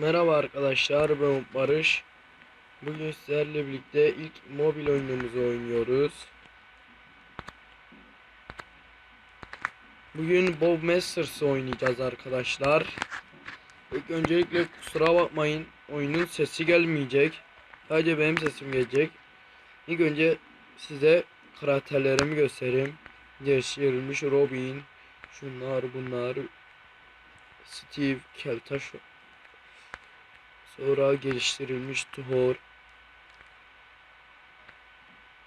Merhaba arkadaşlar ben Barış. Bugün sizlerle birlikte ilk mobil oyunumuzu oynuyoruz. Bugün Bob Masters'ı oynayacağız arkadaşlar. İlk öncelikle kusura bakmayın oyunun sesi gelmeyecek. Sadece benim sesim gelecek. İlk önce size karakterlerimi göstereyim. Geliştirilmiş Robin, şunlar bunlar, Steve, Keltaş, Sonra geliştirilmiş Tuhor.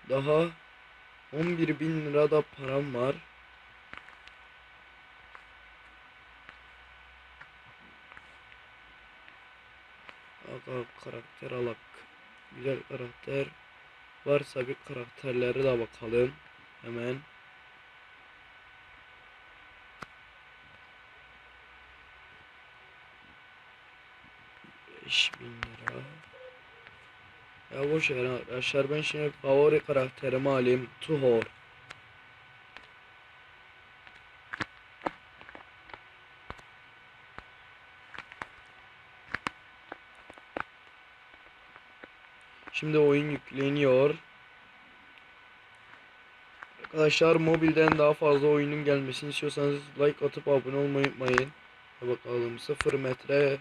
Daha 11 bin lira da param var. Aga karakter alak. Güzel karakter. Varsa bir karakterlere de bakalım. Hemen. Beş bin lira. Ya boş ver arkadaşlar ben şimdi favori karakterimi alayım. Tuhor. Şimdi oyun yükleniyor. Arkadaşlar mobilden daha fazla oyunun gelmesini istiyorsanız like atıp abone olmayı unutmayın. Bakalım 0 metre.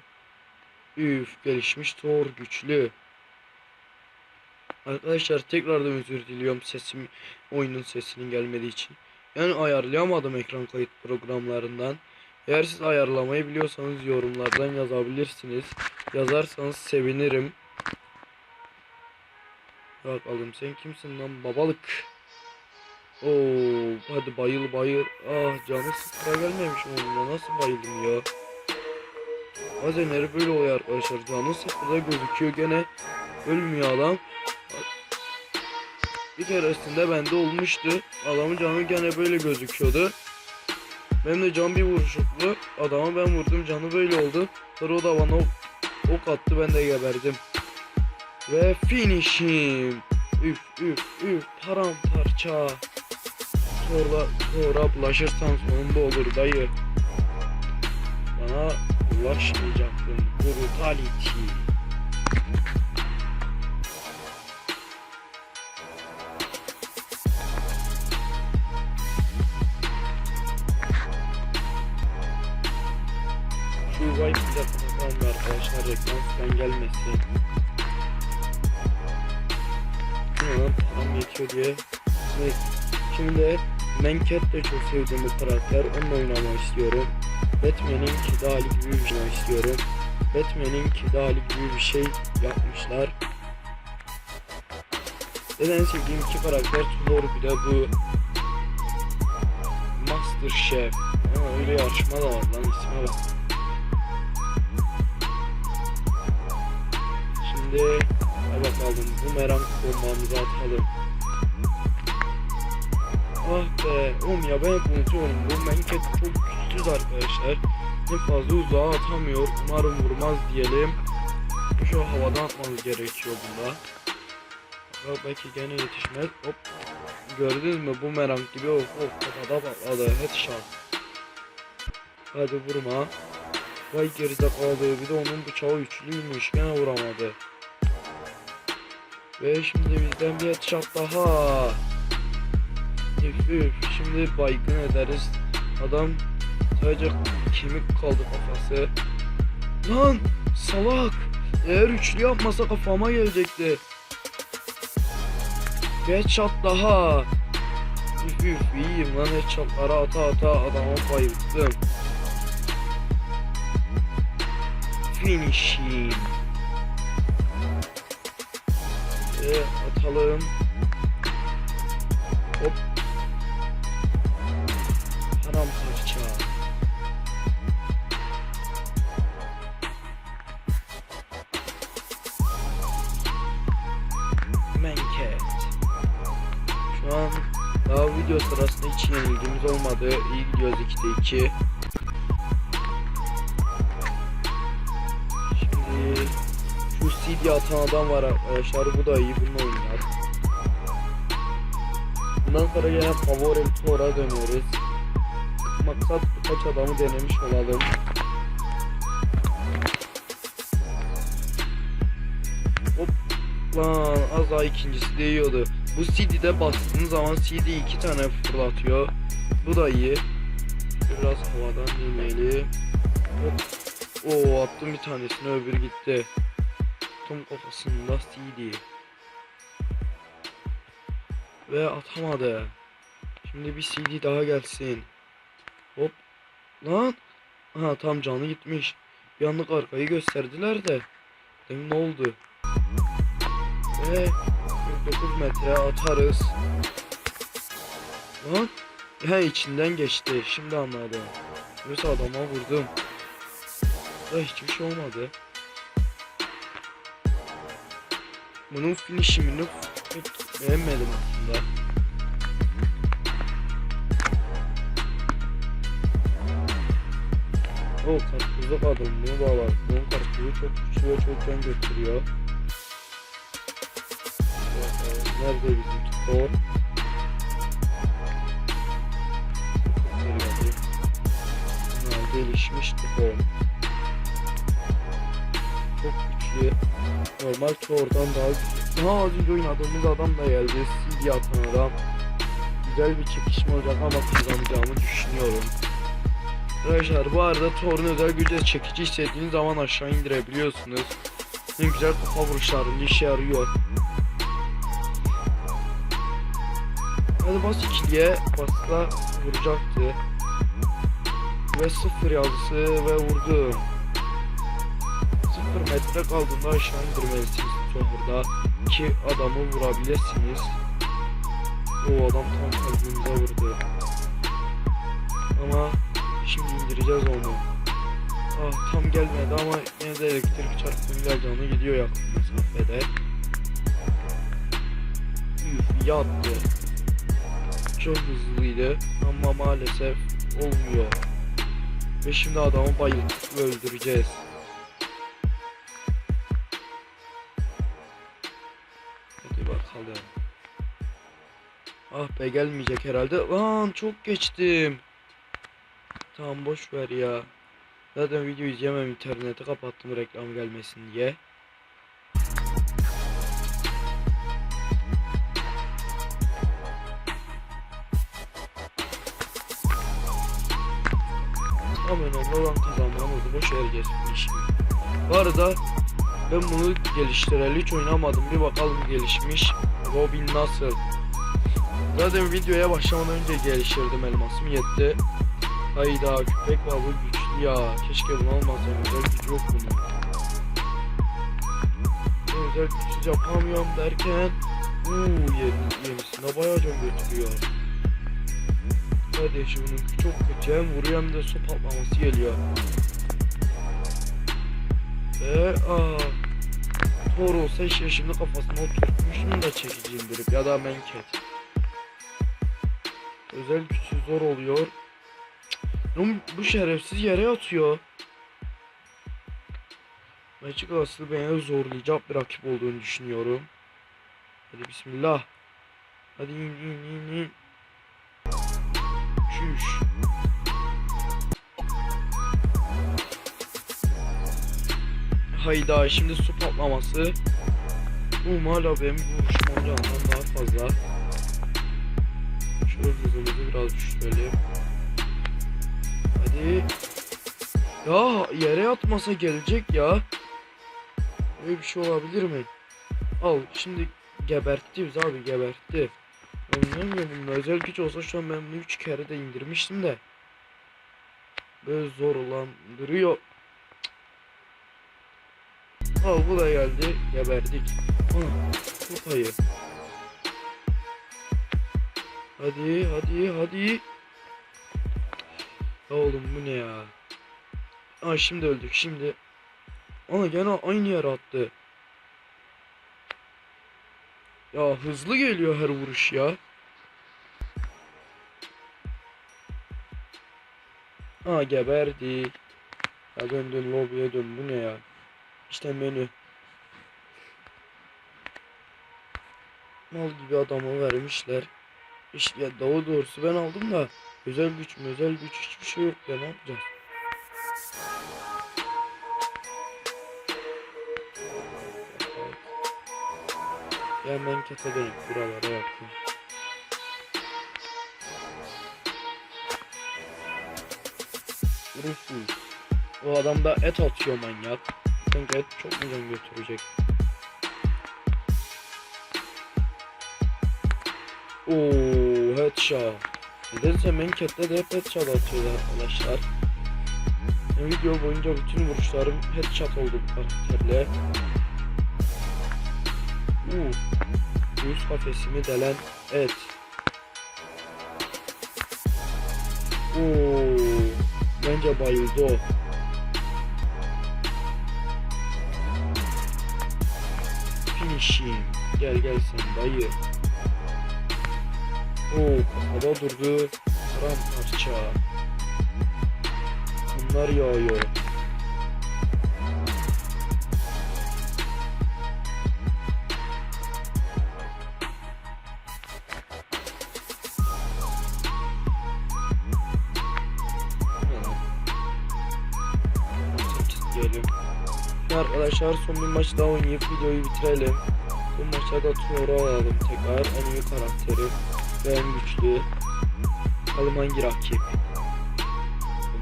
Üf gelişmiş Thor güçlü. Arkadaşlar tekrardan özür diliyorum sesim oyunun sesinin gelmediği için. Yani ayarlayamadım ekran kayıt programlarından. Eğer siz ayarlamayı biliyorsanız yorumlardan yazabilirsiniz. Yazarsanız sevinirim. Bakalım sen kimsin lan babalık. Oo hadi bayıl bayıl. Ah canı sıfıra gelmemiş onunla nasıl bayıldım ya. Bazenleri böyle oluyor arkadaşlar. Canı sıfırda gözüküyor gene ölmüyor adam. Bir keresinde bende olmuştu. Adamın canı gene böyle gözüküyordu. Benim de can bir vuruşuklu. Adama ben vurdum canı böyle oldu. Sonra o da bana ok, ok attı ben de geberdim. Ve finishim. Üf üf üf paramparça. Sonra, sonra bulaşırsan sonunda olur dayı. Bana ulaşmayacaktın. Brutality. Şu wipe bize kapatalım arkadaşlar reklam falan gelmesin. Hemen param yetiyor diye. Şimdi Menket de çok sevdiğim bir karakter. Onunla oynamak istiyorum. Batman'in kidali gibi bir şey istiyorum. Batman'in kidali gibi bir şey yapmışlar. Neden sevdiğim iki karakter Thor bir de bu Master Chef. Ama öyle yarışma da var lan isme bak. Şimdi hadi bakalım bu meram bombamızı atalım. Ah be oğlum ya ben unutuyorum bu menket çok güçsüz arkadaşlar. Ne fazla uzağa atamıyor umarım vurmaz diyelim. Şu havadan atmamız gerekiyor bunda. Bak belki gene yetişmez. Hop. Gördünüz mü bu meram gibi of of kafada patladı headshot. Hadi vurma. Vay gerizekalı bir de onun bıçağı üçlüymüş gene vuramadı. Ve şimdi bizden bir headshot daha. Üf üf şimdi baygın ederiz. Adam sadece kemik kaldı kafası. Lan salak. Eğer üçlü yapmasa kafama gelecekti. Headshot daha. Üf üf iyiyim lan headshotlara ata ata adama bayıldım. Finishing. Ve atalım. Hop. hiç yenilgimiz olmadı. İyi gidiyoruz 2'de 2. Şimdi şu CD atan adam var arkadaşlar. Bu da iyi. Bununla oynar. Bundan sonra gene favori tora dönüyoruz. Maksat birkaç adamı denemiş olalım. Hop lan az daha ikincisi değiyordu. Bu CD'de bastığın zaman CD iki tane fırlatıyor. Bu da iyi. Biraz havadan dinleyelim. Hop. Oo attım bir tanesini öbürü gitti. Tam kafasında CD. Ve atamadı. Şimdi bir CD daha gelsin. Hop. Lan. Ha tam canı gitmiş. Bir anlık arkayı gösterdiler de. Demin ne oldu? Ve 49 metre atarız. Lan. He içinden geçti. Şimdi anladım. Yoksa adama vurdum. Da hiçbir şey olmadı. Bunun finishimini pek beğenmedim aslında. O karpuzluk adam bunu bağlar. Bunun karpuzu çok güçlü ve çok can götürüyor. Nerede bizim? Bunlar gelişmiş tutor. Çok güçlü. Normal tutordan daha güçlü. Daha az önce oynadığımız adam da geldi. CD atan adam. Güzel bir çekişme olacak ama kazanacağımı düşünüyorum. Arkadaşlar bu arada Thor'un özel gücü çekici istediğiniz zaman aşağı indirebiliyorsunuz. En güzel kafa vuruşlarında işe yarıyor. Hadi bas ikiliye basla vuracaktı. Ve sıfır yazısı ve vurdum. Sıfır metre kaldığında aşağı indirmelisiniz Thor'da ki adamı vurabilirsiniz. O adam tam kalbimize vurdu. Ama Şimdi indireceğiz onu. Ah tam gelmedi ama yine de elektrik çarptığıyla canı gidiyor yakın mesafede. Üf yattı. Çok hızlıydı ama maalesef olmuyor. Ve şimdi adamı bayıltıp öldüreceğiz. Hadi bakalım. Ah be gelmeyecek herhalde. Lan çok geçtim. Tamam boş ver ya. Zaten video izleyemem interneti kapattım reklam gelmesin diye. Ama önemli olan kazanmamızdı. Boş ver geçsin işimi. Bu arada ben bunu geliştireli hiç oynamadım. Bir bakalım gelişmiş. Robin nasıl? Zaten videoya başlamadan önce geliştirdim elmasım yetti. Hayda köpek balığı güçlü ya. Keşke bunu almasam. Özel gücü yok bunun. Özel güçsüz yapamıyorum derken Uuu yeni, yenisine bayağı can götürüyor. Kardeşi bunun çok kötü hem vuruyor hem de su patlaması geliyor. Ve aa Thor olsa işte şimdi kafasına oturtmuşum da çekici indirip ya da menket. Özel güçsüz zor oluyor. Oğlum bu şerefsiz yere atıyor. Magic aslı beni zorlayacak bir rakip olduğunu düşünüyorum. Hadi bismillah. Hadi in in in in. Çüş. Hayda şimdi su patlaması. Umarım hala benim vuruşum olacağından daha fazla. Şöyle hızımızı biraz düşürelim. Hadi. Ya yere yatmasa gelecek ya. Böyle bir şey olabilir mi? Al şimdi gebertti bizi abi gebertti. Anlamıyorum bunun özel güç olsa şu an ben bunu 3 kere de indirmiştim de. Böyle zorlandırıyor. Al bu da geldi geberdik. Kupayı. Hadi hadi hadi. Ya oğlum bu ne ya? Aa şimdi öldük şimdi. Ana gene aynı yere attı. Ya hızlı geliyor her vuruş ya. Aa geberdi. Ya dön dön lobiye dön bu ne ya? İşte menü. Mal gibi adamı vermişler. İşte ya daha doğrusu ben aldım da özel güç özel güç hiçbir şey yok ya ne yapacağız? Ya ben dönüp buralara bakayım. Rufus. O adam da et atıyor manyak. Çünkü et çok can götürecek? Oo headshot. Nedense Menket'te de hep headshot atıyorlar arkadaşlar. Video boyunca bütün vuruşlarım headshot oldu bu karakterle. Uuu. Göğüs kafesimi delen et. Oo. Bence bayıldı o. Finishim. Gel gel sen dayı. Oo kafada durdu. Paramparça. Bunlar yağıyor. Diyelim. Şimdi arkadaşlar son bir maç daha oynayıp videoyu bitirelim. Bu maçta da Toro alalım tekrar. En iyi karakteri ve en güçlü. Bakalım hangi rakip.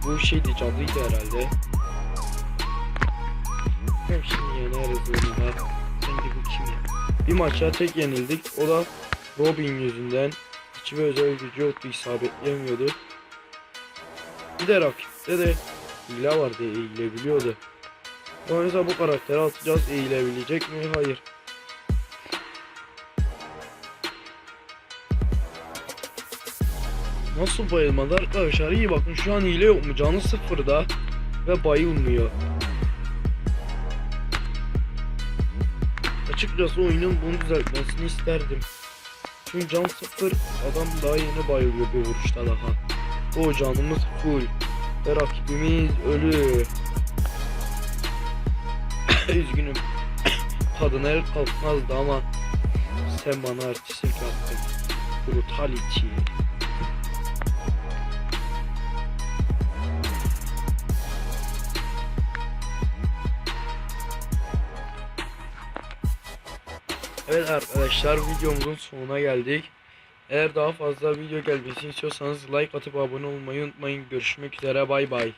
Bu şeydi cadıydı herhalde. Hem şimdi yeneriz onunla. Sanki bu kim ya? Bir maça tek yenildik. O da Robin yüzünden. Hiçbir özel gücü yoktu isabetleyemiyordu. Bir de rakipte de hile vardı eğilebiliyordu. O yüzden bu karakteri atacağız. Eğilebilecek mi? Hayır. Nasıl bayılmadı arkadaşlar? İyi bakın şu an hile yok mu? Canı sıfırda ve bayılmıyor. Açıkçası oyunun bunu düzeltmesini isterdim. Çünkü can sıfır adam daha yeni bayılıyor bir vuruşta daha. O canımız full. Ve rakibimiz ölü. Üzgünüm. Kadın el kalkmazdı ama sen bana artistik yaptın. Brutality. Evet arkadaşlar videomuzun sonuna geldik. Eğer daha fazla video gelmesini istiyorsanız like atıp abone olmayı unutmayın. Görüşmek üzere bay bay.